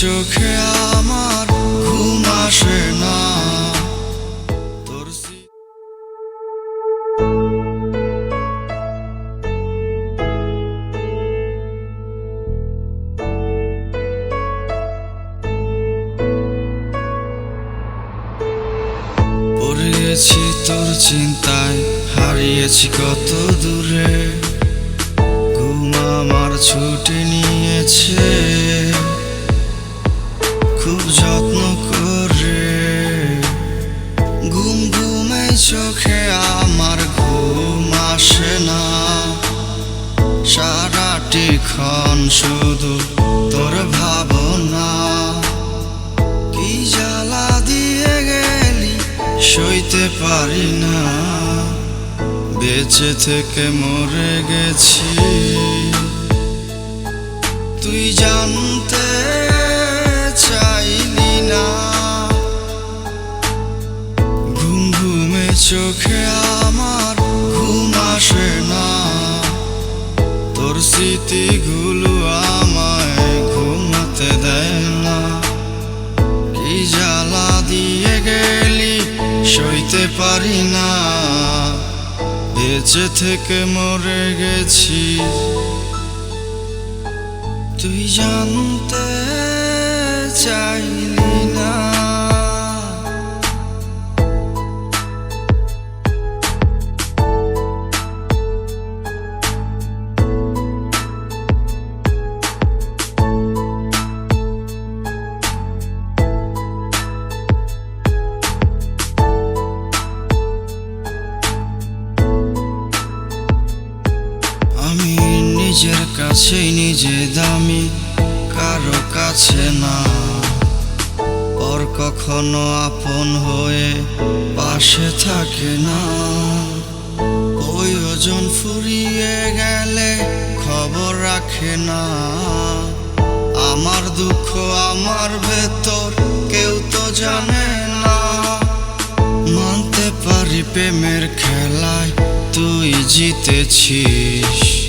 চোখে আমার ঘুম আসে না। স্মৃতি তোর চিন্তায়, হারিয়েছি কত দূরে। ঘুম আমার ছুটে নিয়েছে। সারাটি ক্ষণ শুধু তোর ভাবনা। কি জ্বালা দিয়ে গেলি সইতে পারি না। বেঁচে থেকে মরে গেছি। তুই জানতে স্মৃতিগুলো আমায় ঘুমাতে দেয় না। কি জ্বালা দিয়ে গেলি, সইতে পারি না। বেঁচে থেকে মরে গেছি। তুই জানতে চাইলি নিজের কাছেই নিজে দামি, কারও কাছে না। ওর কখনো আপন হয়ে পাশে থাকে না। ওই ওজন ফুরিয়ে গেলে খবর রাখে না। আমার দুঃখ, আমার ভেতর কেউ তো জানে না। মানতে পারি প্রেমের খেলায় তুই জিতেছিস।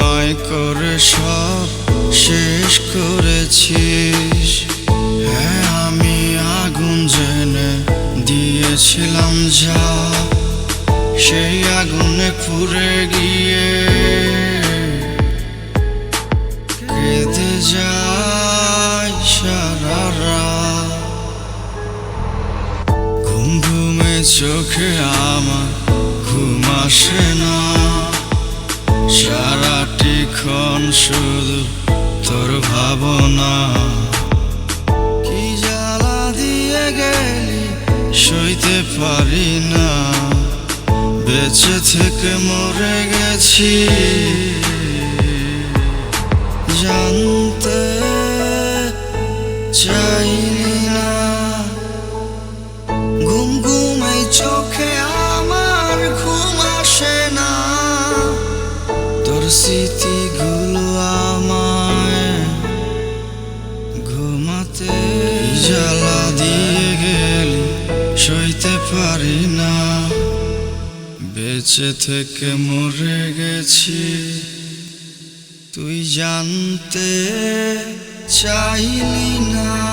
অভিনয় করে সব শেষ করেছিস। হ্যাঁ আমি আগুন জেনে দিয়েছিলাম যা সেই আগুনে পুড়ে গিয়ে। কেঁদে যায় সারা ঘুম ঘুমে চোখে আমার ঘুম আসে পারি না। বেঁচে থেকে মরে গেছি। জানতে চাইলি না। ঘুম ঘুমে চোখে না। স্মৃতিগুলো আমায় ঘুমাতে জ্বালা পারি না। বেঁচে থেকে মরে গেছি। তুই জানতে চাইলি না।